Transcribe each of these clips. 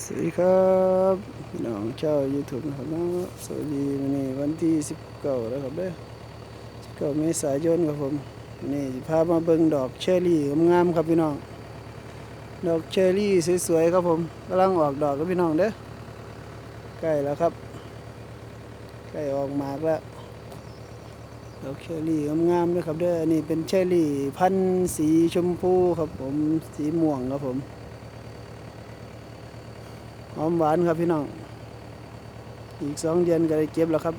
สวัสดีครับพี่น้องเจ้า YouTube นะครับนะสวัสดีวันนี้วันที่19แล้วครับเด้อ19เมษายนครับผมวันนี้พามาเบิ่งดอกเชอรี่งามๆครับพี่น้อง ดอกเชอรี่สวยๆครับผมกำลังออกดอกครับพี่น้องเด้อใกล้แล้วครับใกล้ออกมากแล้วดอกเชอรี่งามๆด้วยครับเด้ออันนี้เป็นเชอรี่พันธุ์สีชมพูครับผมสีม่วงครับผม หอมหวานครับพี่น้อง อีกสองเดือนก็ได้เก็บแล้วครับ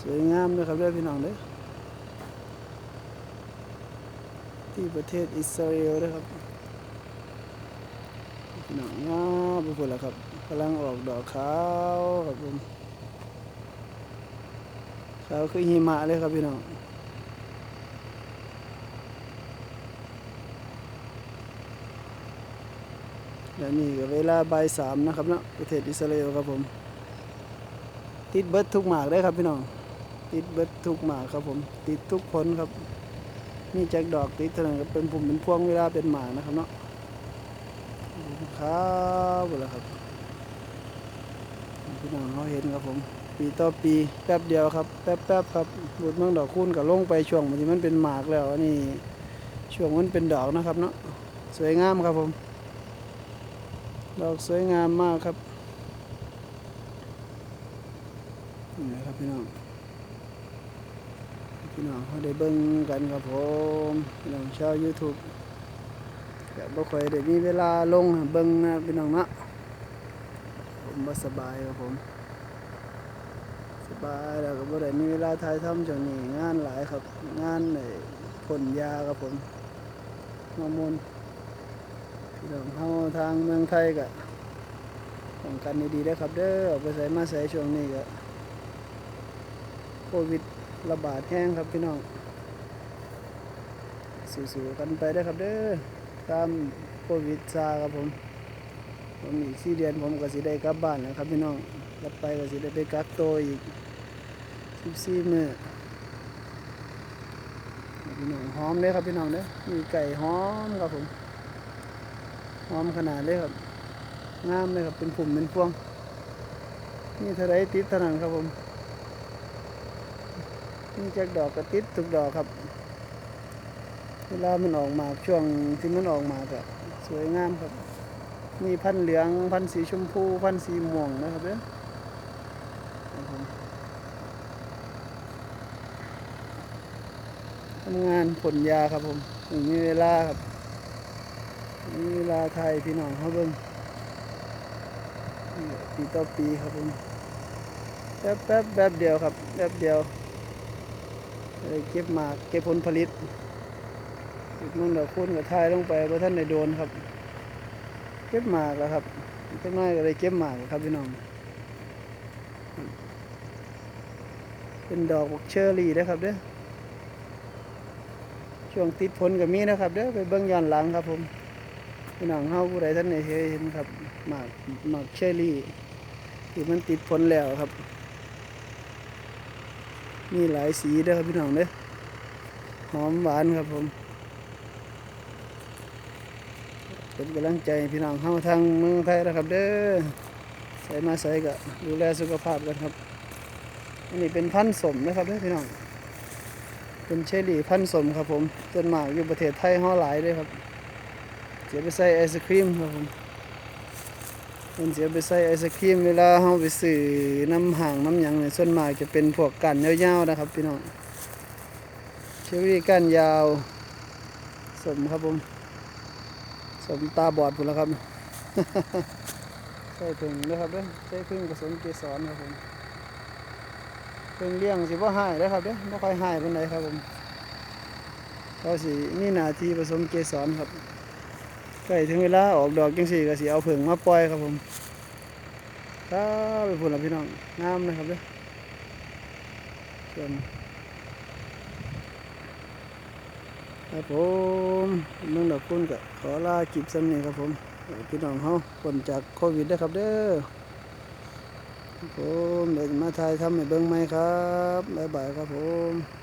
สวยงามเลยครับเด้อพี่น้องเด้อที่ประเทศอิสราเอลนะครับพี่น้องงามไปหมดแล้วครับกำลังออกดอกขาวครับผมขาวคือหิมะเลยครับพี่น้อง และนี่ก็เวลาบ่ายสามนะครับเนาะประเทศอิสราเอลครับผม ติดเบิดทุกหมากได้ครับพี่น้อง ติดเบิดทุกหมากครับผม ติดทุกผลครับนี่แจ็คดอกติดเท่านั้นก็เป็นปุ่มเป็นพวงเวลาเป็นหมากนะครับเนาะขาวหมดแล้วครับพี่น้องเขาเห็นครับผม ปีต่อปีแป๊บเดียวครับแป๊บแป๊บครับบุดเมืองดอกคูณกับลงไปช่วงมันที่มันเป็นหมากแล้วอันนี้ช่วงมันเป็นดอกนะครับเนาะสวยงามครับผม ดอกสวยงามมากครับนี่นะครับพี่น้อง พี่น้องเขาได้เบิ่งกันครับผมพี่น้องชาว YouTube แต่บ่ค่อยได้มีเวลาลงเบิ่งนะพี่น้องนะผมบ่สบายครับผม สบายแล้วก็บ่ได้มีเวลาถ่ายทำช่วงนี้งานหลายครับ งานไอ้พ่นยาครับผมฮอร์โมนพี่น้องเฮา ทางเมืองไทยก็ป้องกันดีๆนะครับ เด้อออกไปใส่มาใส่ช่วงนี้ก็โควิดระบาดแห้งครับพี่น้องสู้ๆกันไปได้ครับเด้อตามโควิดซาครับผมผมอีกสี่เดือนผมก็สิได้กลับบ้านแล้วครับพี่น้องกลับไปก็สิได้ไปกักตัวอีก14มื้อพี่น้องหอมเลยครับพี่น้องเด้อมีไก่หอมครับผม หอมขนาดเลยครับ งามเลยครับ เป็นผุ่มเป็นพวง นี่เท่าไรติดเท่านั้นครับผม นี่แจกดอกก็ติดทุกดอกครับ เวลามันออกมาช่วงที่มันออกมาก็สวยงามครับ มีพันเหลือง พันสีชมพู พันสีม่วงนะครับเด้อครับผมทำงานผลยาครับผมถึงมีเวลาครับ เวลาไทยพี่น้องเขาเบิ่งนี่ปีต่อปีครับผมแป๊บแป๊บแป๊บเดียวครับแป๊บเดียวเก็บหมากเก็บผลผลิตอีกนั่งดอกคูณกับทายลงไปเพราะท่านได้โดนครับ เก็บหมากแล้วครับจักหน้อยก็ได้เก็บหมากครับพี่น้อง เป็นดอกเชอร์รี่นะครับเด้อช่วงติดผลก็มีนะครับเด้อไปเบิ่งย้อนหลังครับผม พี่น้องเฮาผู้ใดท่านใดเคยเห็นครับหมากหมากเชอรี่ที่มันติดผลแล้วครับ มีหลายสีเด้อครับพี่น้องเด้อหอมหวานครับผมเป็นกำลังใจพี่น้องเฮาทางเมืองไทยนะครับเด้อใส่มาใส่ก็ดูแลสุขภาพกันครับ อันนี้เป็นพันธุ์สมนะครับเด้อพี่น้อง เป็นเชอรี่พันธุ์สมครับผมต้นหมากอยู่ประเทศไทยเฮาหลายเลยครับ เสียไปใส่ไอศครีมครับผมมันเสียไปใส่ไอศครีมเวลาเราไปซื้อน้ำห่างน้ำหยังเนี่ยส่วนมากจะเป็นพวกกันยาวๆนะครับพี่น้องเชอรี่ก้นยาวสมครับผมสมตาบอดหมดแล้วครับใส่พึ่งนะครับเด้อใส่พึ่งผสมเกสรครับผมพึ่งเลี้ยงสิว่าหายแล้ครับเด้อไม่ค่อยหายเปานใดครับผมเขาสิมีหน้าทีผสมเกสรครับ ใกล้ถึงเวลาออกดอกจังสี่ก็สิเอาเผิงมาปล่อยครับผมถ้าไปพูดแล้วพี่น้องงามนะครับเด้อส่วนครับผมเมืองดอกคุณก็ขอลากิบสำเนีครับผมพี่น้องเฮาพ้นจากโควิดนะครับเด้อครับผมเดี๋ยวมาถ่ายทำให้เบิ่งไหมครับบ๊ายบายครับผม